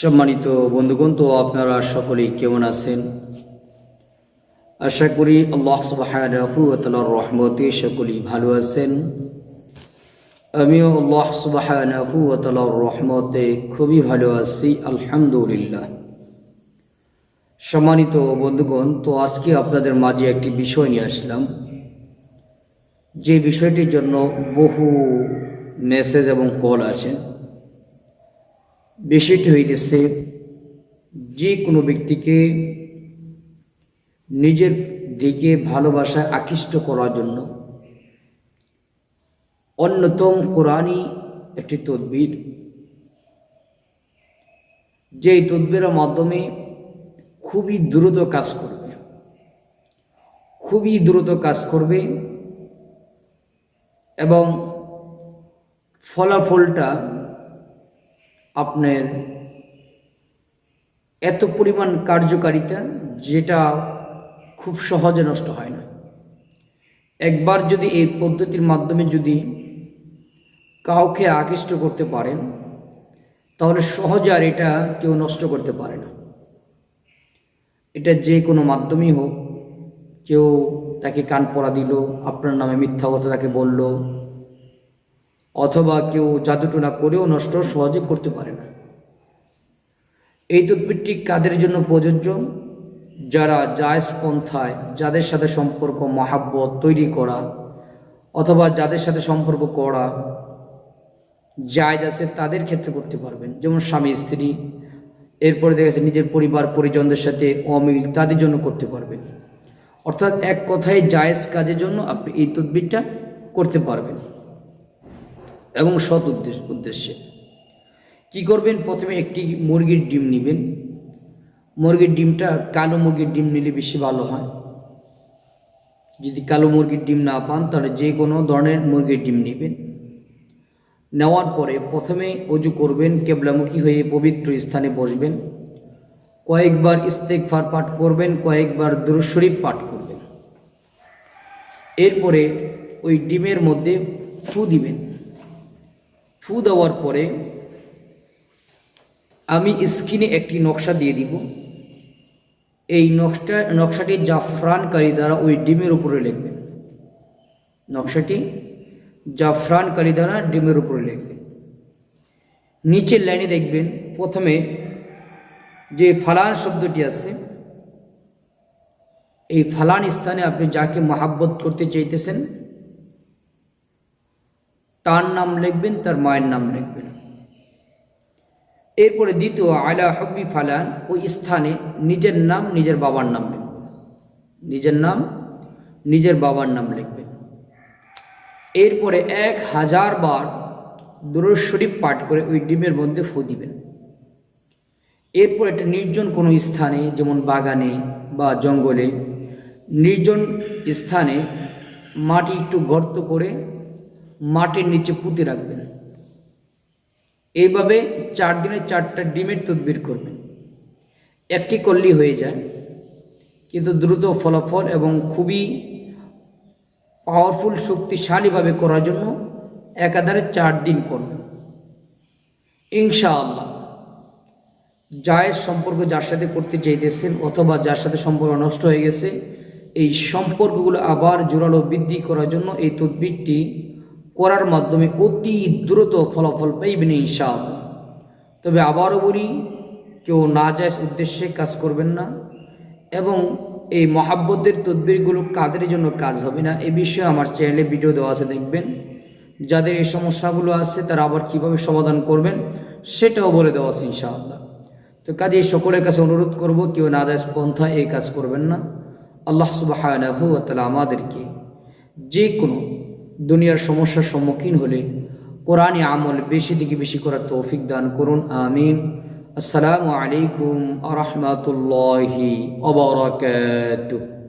সম্মানিত বন্ধুগণ, তো আপনারা সকলেই কেমন আছেন? আশা করি আল্লাহ সুবাহানাহু তালার রহমতে সকলেই ভালো আছেন। আমিও আল্লাহ সুবাহানাহু তালার রহমতে খুবই ভালো আছি, আলহামদুলিল্লাহ। সম্মানিত বন্ধুগণ, তো আজকে আপনাদের মাঝে একটি বিষয় নিয়ে আসলাম। যে বিষয়টির জন্য বহু মেসেজ এবং কল আসেন বিষয়টি হইতেছে যে কোনো ব্যক্তিকে নিজের দিকে ভালোবাসায় আকৃষ্ট করার জন্য অন্যতম কোরআনই একটি তদ্বির। যেই তদ্বিরের মাধ্যমে খুবই দ্রুত কাজ করবে। খুবই দ্রুত কাজ করবে এবং ফলাফলটা আপনার এত পরিমাণ কার্যকারিতা যেটা খুব সহজে নষ্ট হয় না। একবার যদি এই পদ্ধতির মাধ্যমে যদি কাউকে আকৃষ্ট করতে পারেন, তাহলে সহজে আর এটা কেউ নষ্ট করতে পারে না। এটা যে কোনো মাধ্যমেই হোক, কেউ তাকে কান পড়া দিল, আপনার নামে মিথ্যা কথা তাকে বলল অথবা কেউ জাদুটোনা করেও নষ্ট সহজে করতে পারে না। এই তদবিরটি কাদের জন্য প্রযোজ্য? যারা জায়জ পন্থায় যাদের সাথে সম্পর্ক, মহাব্বত তৈরি করা অথবা যাদের সাথে সম্পর্ক করা জায়জ আছে, তাদের ক্ষেত্রে করতে পারবেন। যেমন স্বামী, স্ত্রী, এরপরে দেখা যাচ্ছে নিজের পরিবার, পরিজনদের সাথে অমিল, তাদের জন্য করতে পারবেন। অর্থাৎ এক কথায় জায়েজ কাজের জন্য আপনি এই তদবিরটা করতে পারবেন। এবং সৎ উদ্দেশ্য উদ্দেশ্যে। কী করবেন? প্রথমে একটি মুরগির ডিম নেবেন। মুরগির ডিমটা কালো মুরগির ডিম নিলে বেশি ভালো হয়। যদি কালো মুরগির ডিম না পান, তাহলে যে কোনো ধরনের মুরগির ডিম নেবেন। নেওয়ার পরে প্রথমে অজু করবেন, কেবলামুখী হয়ে পবিত্র স্থানে বসবেন। কয়েকবার ইস্তেকফার পাঠ করবেন, কয়েকবার দুরুশরীফ পাঠ করবেন। এরপরে ওই ডিমের মধ্যে ফু দিবেন। ফু দেওয়ার পরে আমি স্ক্রিনে একটি নকশা দিয়ে দিব। এই নকশা, নকশাটি জাফরানকারী দ্বারা ওই ডিমের উপরে লিখবেন নকশাটি জাফরানকারী দ্বারা ডিমের উপরে লিখবেন নিচের লাইনে দেখবেন, প্রথমে যে ফালান শব্দটি আছে, এই ফালান স্থানে আপনি যাকে মহাব্বত করতে চাইতেছেন তার নাম লিখবেন, তার মায়ের নাম লিখবেন। এরপরে দ্বিতীয়, আলা হব্বি ফালান, ওই স্থানে নিজের নাম, নিজের বাবার নাম লিখবেন। নিজের নাম, নিজের বাবার নাম লিখবেন। এরপরে এক হাজার বার দুরুদ শরীফ পাঠ করে ওই ডিমের মধ্যে ফু দিবেন। এরপর একটা নির্জন কোনো স্থানে, যেমন বাগানে বা জঙ্গলে, নির্জন স্থানে মাটি একটু গর্ত করে মাটির নিচে পুঁতে রাখবেন। এইভাবে চার দিনে চারটা ডিমের তদবির করবেন। একটি করলেই হয়ে যায়, কিন্তু দ্রুত ফলাফল এবং খুবই পাওয়ারফুল শক্তিশালীভাবে করার জন্য একাধারে চার দিন করবেন। ইনশাআল্লাহ। জায়ের সম্পর্ক যার সাথে করতে চাইতেছেন অথবা যার সাথে সম্পর্ক নষ্ট হয়ে গেছে, এই সম্পর্কগুলো আবার জোরালো বৃদ্ধি করার জন্য এই তদবিরটি করার মাধ্যমে অতি দ্রুত ফলাফল পাইবেন ইনশাআল্লাহ। তবে আবারও বলি, কেউ না যায় উদ্দেশ্যে কাজ করবেন না এবং এই মহাব্বতের তদবিরগুলো কাদের জন্য কাজ হবে না, এ বিষয়ে আমার চ্যানেলে ভিডিও দেওয়া আছে, দেখবেন। যাদের এই সমস্যাগুলো আছে, তারা আবার কীভাবে সমাধান করবেন, সেটাও বলে দেওয়া আছে ইনশাআল্লাহ। তো কাজে সকলের কাছে অনুরোধ করব, কেউ না যায় পন্থা এই কাজ করবেন না। আল্লাহ সুবাহ আমাদেরকে যে কোনো দুনিয়ার সমস্যার সম্মুখীন হলে কোরআনে আমল বেশি দিকে বেশি করার তৌফিক দান করুন, আমিন। আসসালামু আলাইকুম আ অবরাকাতুহ